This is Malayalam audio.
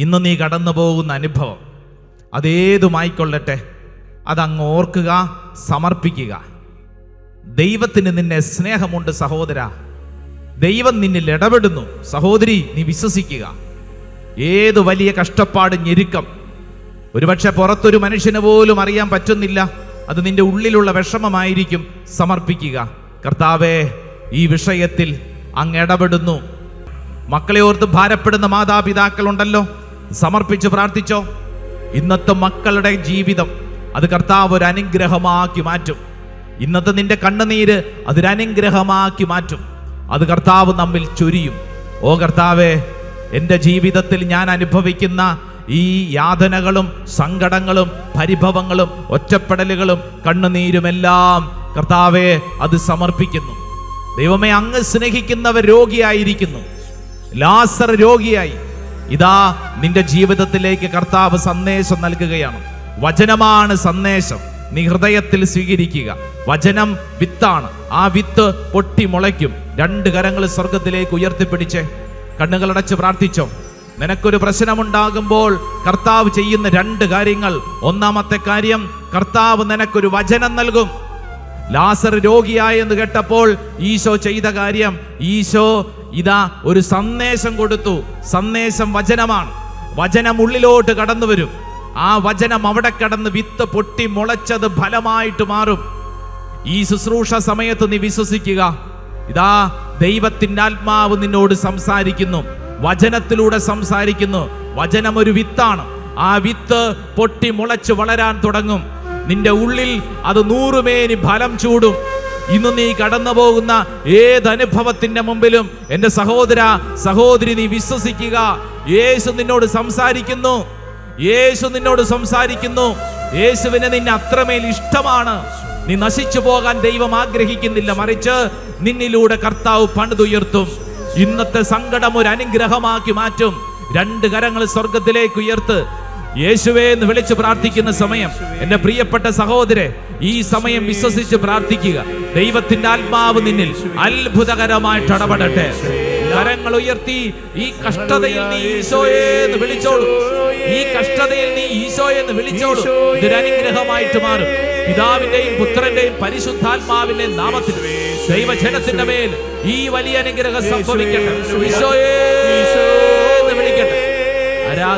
ഇന്ന് നീ കടന്നു പോകുന്ന അനുഭവം അതേതുമായിക്കൊള്ളട്ടെ. അതങ്ങ് ഓർക്കുക സമർപ്പിക്കുക. ദൈവത്തിന് നിന്നെ സ്നേഹമുണ്ട് സഹോദര. ദൈവം നിന്നിൽ ഇടപെടുന്നു സഹോദരി നീ വിശ്വസിക്കുക. ഏത് വലിയ കഷ്ടപ്പാട് ഞെരുക്കം. ഒരുപക്ഷെ പുറത്തൊരു മനുഷ്യന് പോലും അറിയാൻ പറ്റുന്നില്ല. അത് നിന്റെ ഉള്ളിലുള്ള വിഷമമായിരിക്കും സമർപ്പിക്കുക. കർത്താവേ ഈ വിഷയത്തിൽ അങ്ങ് ഇടപെടുന്നു. മക്കളെ ഓർത്ത് ഭാരപ്പെടുന്ന മാതാപിതാക്കളുണ്ടല്ലോ. സമർപ്പിച്ച് പ്രാർത്ഥിച്ചോ? ഇന്നത്തെ മക്കളുടെ ജീവിതം അത് കർത്താവ് ഒരു അനുഗ്രഹമാക്കി മാറ്റും. ഇന്നത്തെ നിന്റെ കണ്ണുനീര് അതൊരനുഗ്രഹമാക്കി മാറ്റും. അത് കർത്താവ് നമ്മിൽ ചൊരിയും. ഓ കർത്താവേ എന്റെ ജീവിതത്തിൽ ഞാൻ അനുഭവിക്കുന്ന ഈ യാതനകളും സങ്കടങ്ങളും പരിഭവങ്ങളും ഒറ്റപ്പെടലുകളും കണ്ണുനീരുമെല്ലാം കർത്താവെ അത് സമർപ്പിക്കുന്നു. ദൈവമേ അങ്ങ് സ്നേഹിക്കുന്നവർ രോഗിയായിരിക്കുന്നു. ലാസർ രോഗിയായി. ഇതാ നിന്റെ ജീവിതത്തിലേക്ക് കർത്താവ് സന്ദേശം നൽകുകയാണ്. വചനമാണ് സന്ദേശം. നീ ഹൃദയത്തിൽ സ്വീകരിക്കുക. വചനം വിത്താണ്. ആ വിത്ത് പൊട്ടി മുളയ്ക്കും. രണ്ട് കരങ്ങൾ സ്വർഗത്തിലേക്ക് ഉയർത്തിപ്പിടിച്ച്. കണ്ണുകളടച്ച് പ്രാർത്ഥിച്ചോ. നിനക്കൊരു പ്രശ്നമുണ്ടാകുമ്പോൾ കർത്താവ് ചെയ്യുന്ന രണ്ട് കാര്യങ്ങൾ. ഒന്നാമത്തെ കാര്യം കർത്താവ് നിനക്കൊരു വചനം നൽകും. ലാസർ രോഗിയായെന്ന് കേട്ടപ്പോൾ ഈശോ ചെയ്ത കാര്യം ഈശോ ഇതാ ഒരു സന്ദേശം കൊടുത്തു. സന്ദേശം വചനമാണ്. വചനം ഉള്ളിലോട്ട് കടന്നു വരും. ആ വചനം അവിടെ കടന്ന് വിത്ത് പൊട്ടി മുളച്ചത് ഫലമായിട്ട് മാറും. ഈ ശുശ്രൂഷ സമയത്ത് നീ വിശ്വസിക്കുക. ഇതാ ദൈവത്തിന്റെ ആത്മാവ് നിന്നോട് സംസാരിക്കുന്നു. വചനത്തിലൂടെ സംസാരിക്കുന്നു. വചനം ഒരു വിത്താണ്. ആ വിത്ത് പൊട്ടി മുളച്ച് വളരാൻ തുടങ്ങും. നിന്റെ ഉള്ളിൽ അത് നൂറുമേനി ഫലം ചൂടും. ഇന്ന് നീ കടന്നു പോകുന്ന ഏതനുഭവത്തിന്റെ മുമ്പിലും എന്റെ സഹോദര സഹോദരി നീ വിശ്വസിക്കുക. യേശു നിന്നോട് സംസാരിക്കുന്നു. യേശു നിന്നോട് സംസാരിക്കുന്നു. യേശുവിനെ നിന്നെ അത്രമേൽ ഇഷ്ടമാണ്. നീ നശിച്ചു പോകാൻ ദൈവം ആഗ്രഹിക്കുന്നില്ല. മറിച്ച് നിന്നിലൂടെ കർത്താവ് പണിതുയർത്തും. ഇന്നത്തെ സങ്കടം ഒരു അനുഗ്രഹമാക്കി മാറ്റും. രണ്ട് കരങ്ങൾ സ്വർഗത്തിലേക്ക് ഉയർത്ത്. യേശുവേ എന്ന് വിളിച്ച് പ്രാർത്ഥിക്കുന്ന സമയം. എന്റെ പ്രിയപ്പെട്ട സഹോദരെ ഈ സമയം വിശ്വസിച്ച് പ്രാർത്ഥിക്കുക. ദൈവത്തിന്റെ ആത്മാവ് നിന്നിൽ അത്ഭുതകരമായിട്ട് ഇടപെടട്ടെ. കരങ്ങൾ ഉയർത്തി ഈ കഷ്ടതയിൽ നീ ഈശോയെ എന്ന് വിളിച്ചോളൂ. ഈ കഷ്ടതയിൽ നീ ഈശോയെ എന്ന് വിളിച്ചോളൂ. അനുഗ്രഹമായിട്ട് മാറും. പിതാവിന്റെയും പുത്രന്റെയും പരിശുദ്ധാത്മാവിന്റെ നാമത്തിൽ ദൈവജനത്തിന്റെ മേൽ ഈ വലിയ അനുഗ്രഹം സംഭവിക്കട്ടെ. ഈശോയെ